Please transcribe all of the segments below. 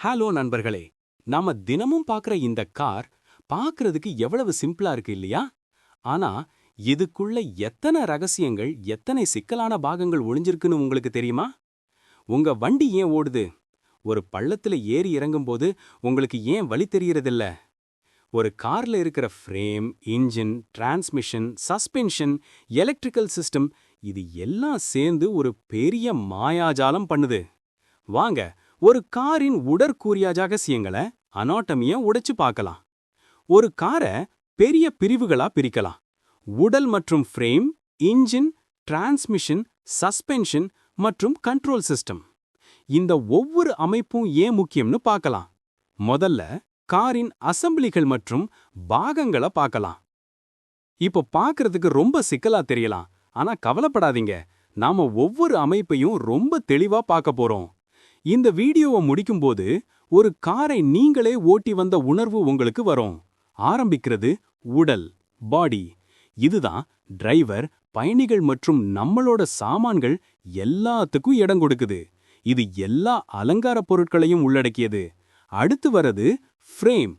Hello நண்பர்களே நாம தினமும் பார்க்குற இந்த கார் பார்க்கறதுக்கு எவ்வளவு சிம்பிளா இருக்கு இல்லையா? ஆனா இதுக்குள்ள எத்தனை ரகசியங்கள் எத்தனை சிக்கலான பாகங்கள் ஒளிஞ்சிருக்குன்னு உங்களுக்கு தெரியுமா? உங்க வண்டி ஏன் ஓடுது? ஒரு பள்ளத்துல ஏறி இறங்கும்போது உங்களுக்கு ஏன் வழி தெரியறதில்ல? ஒரு கார்ல இருக்கிற frame engine transmission suspension electrical system இது எல்லாம் சேர்ந்து ஒரு பெரிய மாயாஜாலம் பண்ணுது. வாங்க ஒரு காரின் உடற்கூறிய ரகசியங்களை அனாட்டமிய உடைச்சு பார்க்கலாம். ஒரு காரை பெரிய பிரிவுகளா பிரிக்கலாம். உடல் மற்றும் ஃப்ரேம் இன்ஜின் டிரான்ஸ்மிஷன் சஸ்பென்ஷன் மற்றும் கண்ட்ரோல் சிஸ்டம் இந்த ஒவ்வொரு அமைப்பும் ஏன் முக்கியம்னு பார்க்கலாம். முதல்ல காரின் அசம்பிளிகள் மற்றும் பாகங்களை பார்க்கலாம். இப்போ பார்க்கறதுக்கு ரொம்ப சிக்கலா தெரியலாம். ஆனா கவலைப்படாதீங்க. நாம ஒவ்வொரு அமைப்பையும் ரொம்ப தெளிவா பார்க்க போறோம். இந்த வீடியோவை முடிக்கும்போது ஒரு காரை நீங்களே ஓட்டி வந்த உணர்வு உங்களுக்கு வரும். ஆரம்பிக்கிறது உடல் பாடி இதுதான் டிரைவர் பயணிகள் மற்றும் நம்மளோட சாமான்கள் எல்லாத்துக்கும் இடம் கொடுக்குது. இது எல்லா அலங்கார பொருட்களையும் உள்ளடக்கியது. அடுத்து வரது ஃப்ரேம்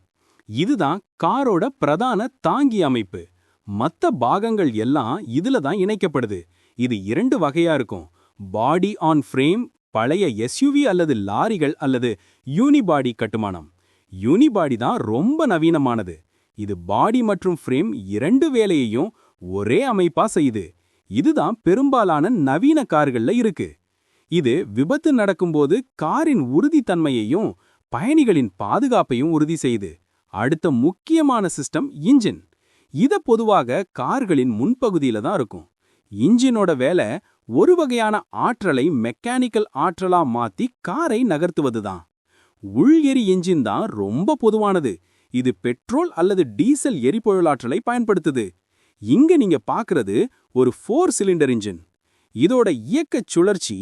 இதுதான் காரோட பிரதான தாங்கி அமைப்பு. மத்த பாகங்கள் எல்லாம் இதுல தான் இணைக்கப்படுது. இது இரண்டு வகையா இருக்கும். பாடி ஆன் ஃப்ரேம் பழைய எஸ்யூவி அல்லது லாரிகள் அல்லது யூனிபாடி கட்டுமானம். யூனிபாடி தான் ரொம்ப நவீனமானது. இது பாடி மற்றும் ஃப்ரேம் இரண்டு வேலையையும் ஒரே அமைப்பா செய்யுது. இதுதான் பெரும்பாலான நவீன கார்கள்ல இருக்கு. இது விபத்து நடக்கும்போது காரின் உறுதித்தன்மையையும் பயணிகளின் பாதுகாப்பையும் உறுதி செய்யுது. அடுத்த முக்கியமான சிஸ்டம் இன்ஜின். இத பொதுவாக கார்களின் முன்பகுதியில தான் இருக்கும். இன்ஜினோட வேலை ஒரு வகையான ஆற்றலை மெக்கானிக்கல் ஆற்றலா மாத்தி காரை நகர்த்துவதுதான். உள் எரி என்ஜின் தான் ரொம்ப பொதுவானது. இது பெட்ரோல் அல்லது டீசல் எரிபொருளாற்றலை பயன்படுத்துது. இங்க நீங்க பாக்குறது ஒரு ஃபோர் சிலிண்டர் இன்ஜின் இதோட இயக்க சுழற்சி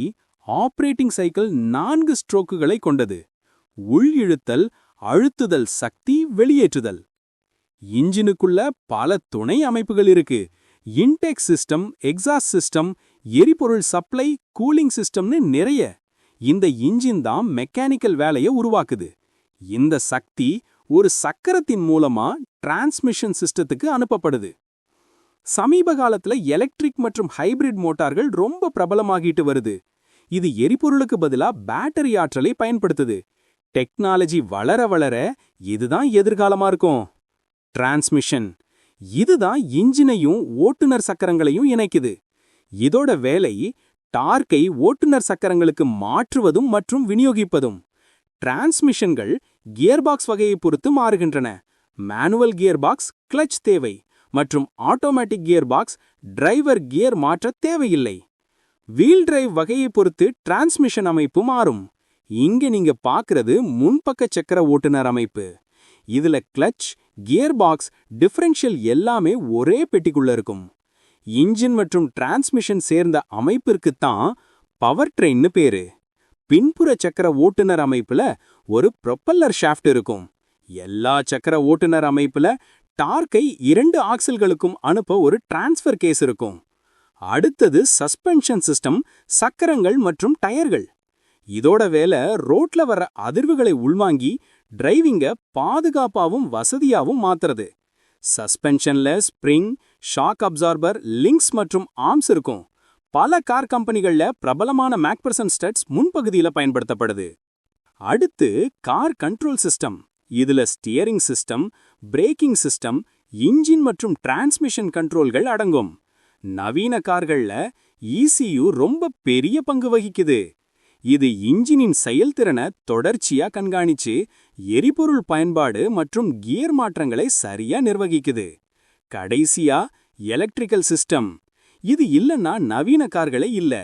ஆப்ரேட்டிங் சைக்கிள் நான்கு ஸ்ட்ரோக்குகளை கொண்டது. உள் இழுத்தல் அழுத்துதல் சக்தி வெளியேற்றுதல். இன்ஜினுக்குள்ள பல துணை அமைப்புகள் இருக்கு. இன்டெக் சிஸ்டம் எக்ஸாஸ்ட் சிஸ்டம் எரிபொருள் சப்ளை கூலிங் சிஸ்டம்னு நிறைய. இந்த இன்ஜின் தான் மெக்கானிக்கல் வேலையை உருவாக்குது. இந்த சக்தி ஒரு சக்கரத்தின் மூலமா டிரான்ஸ்மிஷன் சிஸ்டத்துக்கு அனுப்பப்படுது. சமீப காலத்துல எலக்ட்ரிக் மற்றும் ஹைபிரிட் மோட்டார்கள் ரொம்ப பிரபலமாகிட்டு வருது. இது எரிபொருளுக்கு பதிலா பேட்டரி ஆற்றலை பயன்படுத்துது. டெக்னாலஜி வளர வளர இதுதான் எதிர்காலமா இருக்கும். டிரான்ஸ்மிஷன். இதுதான் இன்ஜினையும் ஓட்டுநர் சக்கரங்களையும் இணைக்குது. இதோட வேலை டார்க்கை ஓட்டுநர் சக்கரங்களுக்கு மாற்றுவதும் மற்றும் விநியோகிப்பதும். டிரான்ஸ்மிஷன்கள் கியர்பாக்ஸ் வகையை பொறுத்து மாறுகின்றன. மேனுவல் கியர்பாக்ஸ் கிளச் தேவை மற்றும் ஆட்டோமேட்டிக் கியர்பாக்ஸ் டிரைவர் கியர் மாற்ற தேவையில்லை. வீல் டிரைவ் வகையை பொறுத்து டிரான்ஸ்மிஷன் அமைப்பு மாறும். இங்க நீங்க பாக்குறது முன்பக்க சக்கர ஓட்டுநர் அமைப்பு. இதுல கிளச் கியர் பாக்ஸ் டிஃபரன்ஷியல் எல்லாமே ஒரே பெட்டிக்குள்ள இருக்கும். இன்ஜின் மற்றும் டிரான்ஸ்மிஷன் சேர்ந்த அமைப்பிற்குத்தான் பவர் ட்ரெயின்னு பேரு. பின்புற சக்கர ஓட்டுநர் அமைப்புல ஒரு ப்ரொப்பல்லர் ஷாஃப்ட் இருக்கும். எல்லா சக்கர ஓட்டுநர் அமைப்புல டார்க்கை இரண்டு ஆக்சல்களுக்கும் அனுப்ப ஒரு டிரான்ஸ்ஃபர் கேஸ் இருக்கும். அடுத்தது சஸ்பென்ஷன் சிஸ்டம் சக்கரங்கள் மற்றும் டயர்கள். இதோட வேலை ரோட்ல வர அதிர்வுகளை உள்வாங்கி டிரைவிங்க பாதுகாப்பாவும் வசதியாவும் மாத்துறது. சஸ்பென்ஷன்ல ஸ்ப்ரிங் ஷாக் அப்சார்பர் லிங்க்ஸ் மற்றும் ஆர்ம்ஸ் இருக்கும். பல கார் கம்பெனிகள்ல பிரபலமான மேக்பர்சன் ஸ்டட்ஸ் முன்பகுதியில பயன்படுத்தப்படுது. அடுத்து கார் கண்ட்ரோல் சிஸ்டம். இதுல steering system braking system engine மற்றும் டிரான்ஸ்மிஷன் கண்ட்ரோல்கள் அடங்கும். நவீன கார்கள்ல இசியு ரொம்ப பெரிய பங்கு வகிக்குது. இது இன்ஜினின் செயல்திறனை தொடர்ச்சியா கண்காணிச்சு எரிபொருள் பயன்பாடு மற்றும் கியர் மாற்றங்களை சரியா நிர்வகிக்குது. கடைசியா எலக்ட்ரிக்கல் சிஸ்டம். இது இல்லைன்னா நவீன கார்களே இல்ல.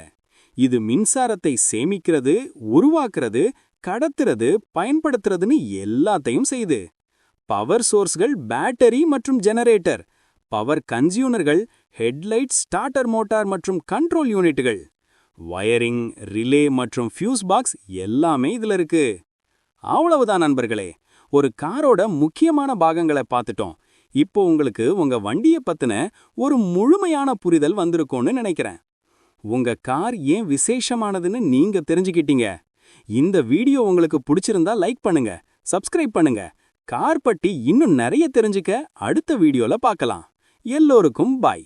இது மின்சாரத்தை சேமிக்கிறது உருவாக்குறது கடத்துறது பயன்படுத்துறதுன்னு எல்லாத்தையும் செய்து. பவர் சோர்ஸ்கள் பேட்டரி மற்றும் ஜெனரேட்டர் பவர் கன்சியூனர்கள் ஹெட்லைட் ஸ்டார்டர் மோட்டார் மற்றும் கண்ட்ரோல் யூனிட்டுகள். வயரிங் ரிலே மற்றும் ஃபியூஸ் பாக்ஸ் எல்லாமே இதுல இருக்கு. அவ்வளவுதான் நண்பர்களே. ஒரு காரோட முக்கியமான பாகங்களை பார்த்துட்டோம். இப்போ உங்களுக்கு உங்க வண்டியை பத்தின ஒரு முழுமையான புரிதல் வந்திருக்கும்னு நினைக்கிறேன். உங்க கார் ஏன் விசேஷமானதுன்னு நீங்க தெரிஞ்சுக்கிட்டீங்க. இந்த வீடியோ உங்களுக்கு பிடிச்சிருந்தா லைக் பண்ணுங்க சப்ஸ்கிரைப் பண்ணுங்க. கார் பட்டி இன்னும் நிறைய தெரிஞ்சுக்க அடுத்த வீடியோல பார்க்கலாம். எல்லோருக்கும் பாய்.